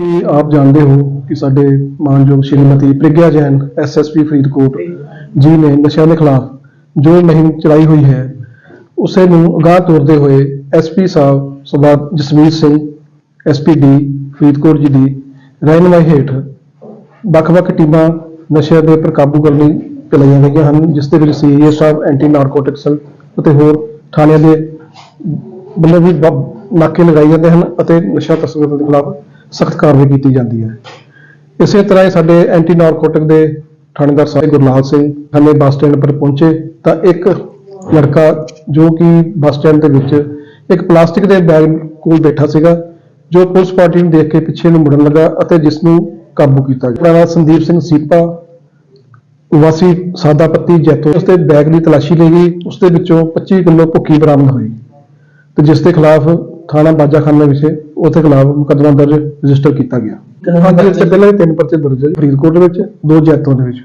ਕਿ ਆਪ ਜਾਣਦੇ ਹੋ ਕਿ ਸਾਡੇ ਮਾਨਯੋਗ ਸ਼੍ਰੀਮਤੀ ਪ੍ਰਗਿਆ ਜੈਨ ਐਸਐਸਪੀ ਫਰੀਦਕੋਟ ਜੀ। ਨੇ ਨਸ਼ਿਆਂ ਦੇ ਖਿਲਾਫ ਜੋ ਮੁਹਿੰਮ ਚਲਾਈ ਹੋਈ ਹੈ ਉਸੇ ਨੂੰ ਅਗਾਹ ਤੋਰਦੇ ਹੋਏ ਐਸਪੀ ਸਾਹਿਬ ਸਰਦਾਰ ਜਸਵੀਰ ਸਿੰਘ ਐਸਪੀਡੀ ਫਰੀਦਕੋਟ ਜੀ ਦੀ ਰਹਿਨਮਾਈ ਹੇਠ ਵੱਖ-ਵੱਖ ਟੀਮਾਂ ਨਸ਼ਿਆਂ ਦੇ ਉੱਪਰ ਕਾਬੂ ਕਰਨ ਲਈ ਚਲਾਈਆਂ ਗਈਆਂ ਹਨ ਜਿਸ ਦੇ ਵਿੱਚ ਸੀਏ ਸਾਹਿਬ ਐਂਟੀ ਨਾਰਕੋਟਿਕਸ ਅਤੇ ਹੋਰ ਥਾਣਿਆਂ ਦੇ ਵੱਲੋਂ ਵੀ ਨਾਕੇ ਲਗਾਏ ਜਾਂਦੇ ਹਨ ਅਤੇ ਨਸ਼ਾ ਤਸਕਰਾਂ ਦੇ ਖਿਲਾਫ ਸਖਤ ਕਾਰਵਾਈ ਕੀਤੀ ਜਾਂਦੀ ਹੈ। ਇਸੇ ਤਰ੍ਹਾਂ ਹੀ ਸਾਡੇ ਐਂਟੀ ਨਾਰਕੋਟਿਕ ਦੇ ਥਾਣੇਦਾਰ ਸਾਹਿਬ ਗੁਰਲਾਲ ਸਿੰਘ ਥਾਣੇ ਬੱਸ ਸਟੈਂਡ ਪਰ ਪਹੁੰਚੇ ਤਾਂ ਇੱਕ ਲੜਕਾ ਜੋ ਕਿ ਬੱਸ ਸਟੈਂਡ ਦੇ ਵਿੱਚ ਇੱਕ ਪਲਾਸਟਿਕ ਦੇ ਬੈਗ ਕੋਲ ਬੈਠਾ ਸੀਗਾ, ਜੋ ਪੁਲਿਸ ਪਾਰਟੀ ਨੂੰ ਦੇਖ ਕੇ ਪਿੱਛੇ ਨੂੰ ਮੁੜਨ ਲੱਗਾ ਅਤੇ ਜਿਸ ਨੂੰ ਕਾਬੂ ਕੀਤਾ ਗਿਆ। ਪੁਰਾਣਾ ਸੰਦੀਪ ਸਿੰਘ ਸੀਪਾ, ਵਾਸੀ ਸਾਦਾ ਪੱਤੀ ਜੈਤੋ। ਉਸਦੇ ਬੈਗ ਦੀ ਤਲਾਸ਼ੀ ਲਈ ਗਈ ਉਸਦੇ ਵਿੱਚੋਂ 25 ਕਿਲੋ ਭੁੱਕੀ ਬਰਾਮਦ ਹੋਈ। ਤੇ ਜਿਸ ਦੇ ਖਿਲਾਫ ਥਾਣਾ ਬਾਜਾਖਾਨਾ ਵਿਖੇ ਉਹਦੇ ਖਿਲਾਫ ਮੁਕੱਦਮਾ ਦਰਜ ਰਜਿਸਟਰ ਕੀਤਾ ਗਿਆ। ਤੋਂ ਪਹਿਲਾਂ ਤਿੰਨ ਪਰਚੇ ਦਰਜ ਹੈ ਜੀ, ਫਰੀਦਕੋਟ ਦੇ ਵਿੱਚ ਦੋ ਜੈਤੋ ਦੇ ਵਿੱਚ।